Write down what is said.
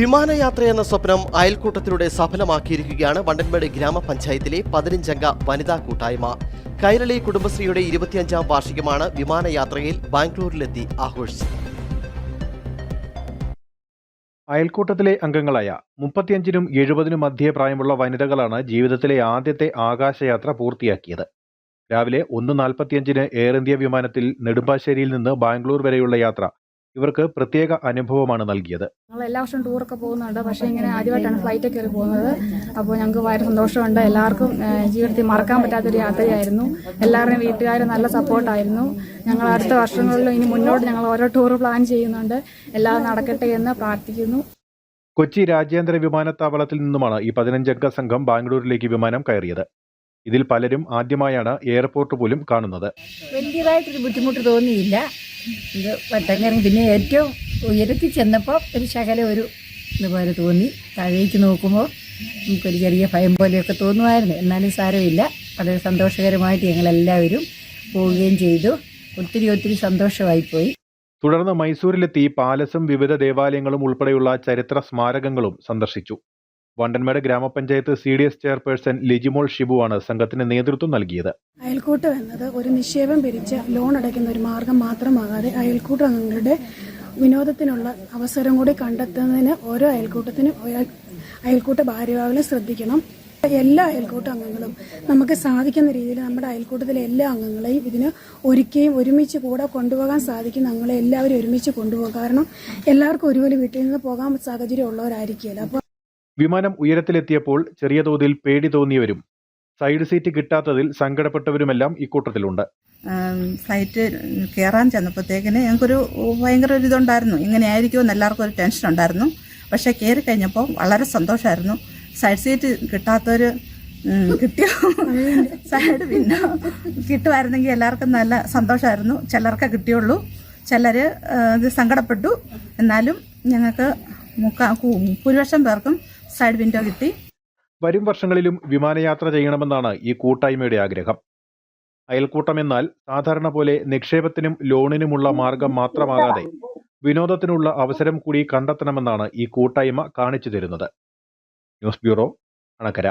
വിമാനയാത്ര എന്ന സ്വപ്നം അയൽക്കൂട്ടത്തിലൂടെ സഫലമാക്കിയിരിക്കുകയാണ് വണ്ടൻമേട് ഗ്രാമപഞ്ചായത്തിലെ പതിനഞ്ചംഗ വനിതാ കൂട്ടായ്മ. കൈരളി കുടുംബശ്രീയുടെ ഇരുപത്തിയഞ്ചാം വാർഷികമാണ് വിമാനയാത്രയിൽ ബാംഗ്ലൂരിലെത്തി ആഘോഷിച്ചത്. അയൽക്കൂട്ടത്തിലെ അംഗങ്ങളായ മുപ്പത്തിയഞ്ചിനും എഴുപതിനും മധ്യേ പ്രായമുള്ള വനിതകളാണ് ജീവിതത്തിലെ ആദ്യത്തെ ആകാശയാത്ര പൂർത്തിയാക്കിയത്. രാവിലെ ഒന്ന് നാൽപ്പത്തിയഞ്ചിന് എയർ ഇന്ത്യ വിമാനത്തിൽ നെടുമ്പാശ്ശേരിയിൽ നിന്ന് ബാംഗ്ലൂർ വരെയുള്ള യാത്ര ഇവർക്ക് പ്രത്യേക അനുഭവമാണ് നൽകിയത്. ഞങ്ങൾ എല്ലാ വർഷവും ടൂറൊക്കെ പോകുന്നുണ്ട്. പക്ഷേ ഇങ്ങനെ ആദ്യമായിട്ടാണ് ഫ്ലൈറ്റ് കയറി പോകുന്നത്. അപ്പോൾ ഞങ്ങൾക്ക് വളരെ സന്തോഷമുണ്ട്. എല്ലാവർക്കും ജീവിതത്തിൽ മറക്കാൻ പറ്റാത്തൊരു യാത്രയായിരുന്നു. എല്ലാവരുടെയും വീട്ടുകാർ നല്ല സപ്പോർട്ടായിരുന്നു ഞങ്ങൾ അടുത്ത വർഷങ്ങളിലും ഇനി മുന്നോട്ട് ഞങ്ങൾ ഓരോ ടൂർ പ്ലാൻ ചെയ്യുന്നുണ്ട്. എല്ലാം നടക്കട്ടെ എന്ന് പ്രാർത്ഥിക്കുന്നു. കൊച്ചി രാജ്യാന്തര വിമാനത്താവളത്തിൽ നിന്നുമാണ് ഈ പതിനഞ്ചംഗ സംഘം ബാംഗ്ലൂരിലേക്ക് വിമാനം കയറിയത്. ഇതിൽ പലരും ആദ്യമായാണ് എയർപോർട്ട് പോലും കാണുന്നത്. വലിയതായിട്ടൊരു ബുദ്ധിമുട്ട് തോന്നിയില്ല. ഇത് വട്ടങ്കരം പിന്നെ ഏറ്റവും ഉയരത്തിൽ ചെന്നപ്പോൾ ഒരു ശകലം ഒരു ഇതുപോലെ തോന്നി. താഴേക്ക് നോക്കുമ്പോൾ നമുക്കൊരു ചെറിയ ഭയം പോലെയൊക്കെ തോന്നുമായിരുന്നു. എന്നാലും സാരമില്ല. വളരെ സന്തോഷകരമായിട്ട് ഞങ്ങളെല്ലാവരും പോവുകയും ചെയ്തു. ഒത്തിരി ഒത്തിരി സന്തോഷമായിപ്പോയി. തുടർന്ന് മൈസൂരിലെത്തി പാലസും വിവിധ ദേവാലയങ്ങളും ഉൾപ്പെടെയുള്ള ചരിത്ര സ്മാരകങ്ങളും സന്ദർശിച്ചു. Vandanmedu grama panchayat C D S chairperson Lijimol ഷിബുവാണ് സംഘത്തിന് നേതൃത്വം നൽകിയത്. അയൽക്കൂട്ടം എന്നത് ഒരു നിക്ഷേപം പിരിച്ച ലോൺ അടയ്ക്കുന്ന ഒരു മാർഗം മാത്രമാകാതെ അയൽക്കൂട്ട അംഗങ്ങളുടെ വിനോദത്തിനുള്ള അവസരം കൂടി കണ്ടെത്തുന്നതിന് ഓരോ അയൽക്കൂട്ടത്തിനും അയൽ- അയൽക്കൂട്ട ഭാരവാഹികളും ശ്രദ്ധിക്കണം. എല്ലാ അയൽക്കൂട്ട അംഗങ്ങളും നമുക്ക് സാധിക്കുന്ന രീതിയിൽ നമ്മുടെ അയൽക്കൂട്ടത്തിലെ എല്ലാ അംഗങ്ങളെയും ഇതിന് ഒരുക്കുകയും ഒരുമിച്ച് കൂടെ കൊണ്ടുപോകാൻ സാധിക്കുന്ന അംഗങ്ങളെ എല്ലാവരും ഒരുമിച്ച് കൊണ്ടുപോകും. കാരണം എല്ലാവർക്കും ഒരുപോലെ വീട്ടിൽ നിന്ന് പോകാൻ സാഹചര്യം ഉള്ളവരായിരിക്കുമല്ലോ അപ്പോൾ വിമാനം ഉയരത്തിലെത്തിയപ്പോൾ ചെറിയ തോതിൽ പേടി തോന്നിയവരും സൈഡ് സീറ്റ് കിട്ടാത്തതിൽ സങ്കടപ്പെട്ടവരുമെല്ലാം ഇക്കൂട്ടത്തിലുണ്ട്. ഫ്ലൈറ്റ് കയറാൻ ചെന്നപ്പോഴത്തേക്കിന് ഞങ്ങൾക്കൊരു ഭയങ്കര ഒരു ഇതുണ്ടായിരുന്നു. ഇങ്ങനെ ആയിരിക്കുമെന്ന് എല്ലാവർക്കും ഒരു ടെൻഷൻ ഉണ്ടായിരുന്നു. പക്ഷേ കയറി കഴിഞ്ഞപ്പോൾ വളരെ സന്തോഷമായിരുന്നു. സൈഡ് സീറ്റ് കിട്ടാത്തവർ കിട്ടിയോ സൈഡ് പിന്നെ കിട്ടുമായിരുന്നെങ്കിൽ എല്ലാവർക്കും നല്ല സന്തോഷമായിരുന്നു. ചിലർക്ക് കിട്ടിയുള്ളൂ. ചിലർ സങ്കടപ്പെട്ടു. എന്നാലും ഞങ്ങൾക്ക് മുക്കാ ഭൂരിപക്ഷം പേർക്കും സൈഡ് വിൻഡോ കിട്ടി. വരും വർഷങ്ങളിലും വിമാനയാത്ര ചെയ്യണമെന്നാണ് ഈ കൂട്ടായ്മയുടെ ആഗ്രഹം. അയൽക്കൂട്ടം എന്നാൽ സാധാരണ പോലെ നിക്ഷേപത്തിനും ലോണിനുമുള്ള മാർഗം മാത്രമാകാതെ വിനോദത്തിനുള്ള അവസരം കൂടി കണ്ടെത്തണമെന്നാണ് ഈ കൂട്ടായ്മ കാണിച്ചു തരുന്നത്. News bureau Anakkara.